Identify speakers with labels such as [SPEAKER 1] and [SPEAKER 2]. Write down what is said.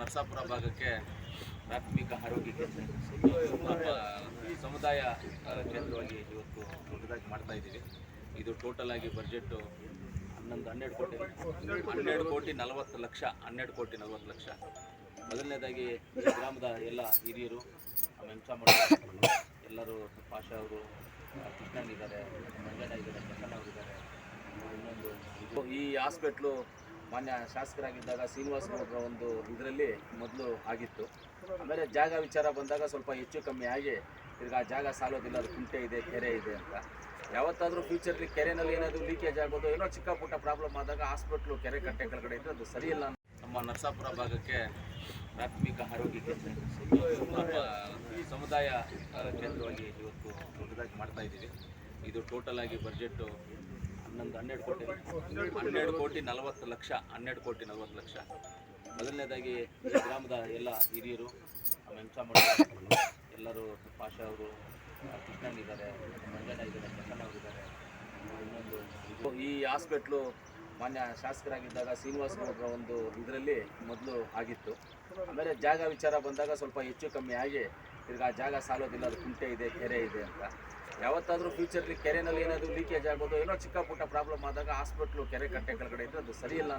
[SPEAKER 1] ನರಸಾಪುರ ಭಾಗಕ್ಕೆ ಪ್ರಾಥಮಿಕ ಆರೋಗ್ಯ ಕೇಂದ್ರ ಸಮುದಾಯ ಕೇಂದ್ರವಾಗಿ ಇವತ್ತು ದೊಡ್ಡದಾಗಿ ಮಾಡ್ತಾ ಇದ್ದೀವಿ. ಇದು ಟೋಟಲ್ ಆಗಿ ಬಜೆಟ್ ಹನ್ನೊಂದು, ಹನ್ನೆರಡು ಕೋಟಿ. ಹನ್ನೆರಡು ಕೋಟಿ ನಲವತ್ತು ಲಕ್ಷ, ಹನ್ನೆರಡು ಕೋಟಿ ನಲವತ್ತು ಲಕ್ಷ. ಮೊದಲನೇದಾಗಿ ಗ್ರಾಮದ ಎಲ್ಲ ಹಿರಿಯರು ವೆಂಕಟಮಠ ಎಲ್ಲರೂ ಪಾಷ ಅವರು, ಕೃಷ್ಣನ್ ಇದ್ದಾರೆ, ಮಂಜಣ್ಣ ಇದ್ದಾರೆ, ಪ್ರಸನ್ನ ಅವರು ಇದ್ದಾರೆ. ಇನ್ನೊಂದು ಈ ಹಾಸ್ಪಿಟ್ಲು ಮಾನ್ಯ ಶಾಸಕರಾಗಿದ್ದಾಗ ಶ್ರೀನಿವಾಸ ಗೌಡರ ಒಂದು ಇದರಲ್ಲಿ ಮೊದಲು ಆಗಿತ್ತು. ಆಮೇಲೆ ಜಾಗ ವಿಚಾರ ಬಂದಾಗ ಸ್ವಲ್ಪ ಹೆಚ್ಚು ಕಮ್ಮಿ ಆಗಿ ಈಗ ಆ ಜಾಗ ಸಾಲೋದಿಲ್ಲ, ಅದು ಕುಂಟೆ ಇದೆ, ಕೆರೆ ಇದೆ ಅಂತ. ಯಾವತ್ತಾದರೂ ಫ್ಯೂಚರ್ಲಿ ಕೆರೆನಲ್ಲಿ ಏನಾದರೂ ಲೀಕೇಜ್ ಆಗ್ಬೋದು ಏನೋ ಚಿಕ್ಕ ಪುಟ್ಟ ಪ್ರಾಬ್ಲಮ್ ಆದಾಗ ಹಾಸ್ಪಿಟ್ಲು ಕೆರೆ ಕಟ್ಟೆ ಕೆಳಗಡೆ ಇದ್ದರೆ ಅದು ಸರಿಯಿಲ್ಲ ನಮ್ಮ ನರಸಾಪುರ ಭಾಗಕ್ಕೆ ಪ್ರಾಥಮಿಕ ಆರೋಗ್ಯ ಕೇಂದ್ರ ಸಮುದಾಯ ಕೇಂದ್ರವಾಗಿ ಇವತ್ತು ದೊಡ್ಡದಾಗಿ ಮಾಡ್ತಾ ಇದ್ದೀವಿ. ಇದು ಟೋಟಲ್ ಆಗಿ ಬಜೆಟ್ ಹನ್ನೊಂದು ಹನ್ನೆರಡು ಕೋಟಿ. ಹನ್ನೆರಡು ಕೋಟಿ ನಲವತ್ತು ಲಕ್ಷ, ಹನ್ನೆರಡು ಕೋಟಿ ನಲವತ್ತು ಲಕ್ಷ. ಮೊದಲನೇದಾಗಿ ಗ್ರಾಮದ ಎಲ್ಲ ಹಿರಿಯರು ವೆಂಕಟಮಠ ಎಲ್ಲರೂ ಪಾಷಾ ಅವರು, ಕೃಷ್ಣನ್ ಇದ್ದಾರೆ, ಮಂಜಣ್ಣ ಇದ್ದಾರೆ, ಪ್ರಸನ್ನ ಅವರು ಇದ್ದಾರೆ. ಇನ್ನೊಂದು ಈ ಹಾಸ್ಪಿಟ್ಲು ಮಾನ್ಯ ಶಾಸಕರಾಗಿದ್ದಾಗ ಶ್ರೀನಿವಾಸ ಗೌಡರ ಒಂದು ಇದರಲ್ಲಿ ಮೊದಲು ಆಗಿತ್ತು. ಆಮೇಲೆ ಜಾಗ ವಿಚಾರ ಬಂದಾಗ ಸ್ವಲ್ಪ ಹೆಚ್ಚು ಕಮ್ಮಿ ಆಗಿ ಈಗ ಆ ಜಾಗ ಸಾಲೋದಿಲ್ಲ, ಅದು ಕುಂಟೆ ಇದೆ, ಕೆರೆ ಇದೆ ಅಂತ. ಯಾವತ್ತಾದರೂ ಫ್ಯೂಚರ್ಲಿ ಕೆರೆನಲ್ಲಿ ಏನಾದರೂ ಲೀಕೇಜ್ ಆಗೋದು ಏನೋ ಚಿಕ್ಕ ಪುಟ್ಟ ಪ್ರಾಬ್ಲಮ್ ಆದಾಗ ಹಾಸ್ಪಿಟ್ಲು ಕೆರೆ ಕಟ್ಟೆ ಕೆಳಗಡೆ ಇದ್ದರೆ ಅದು ಸರಿಯಿಲ್ಲ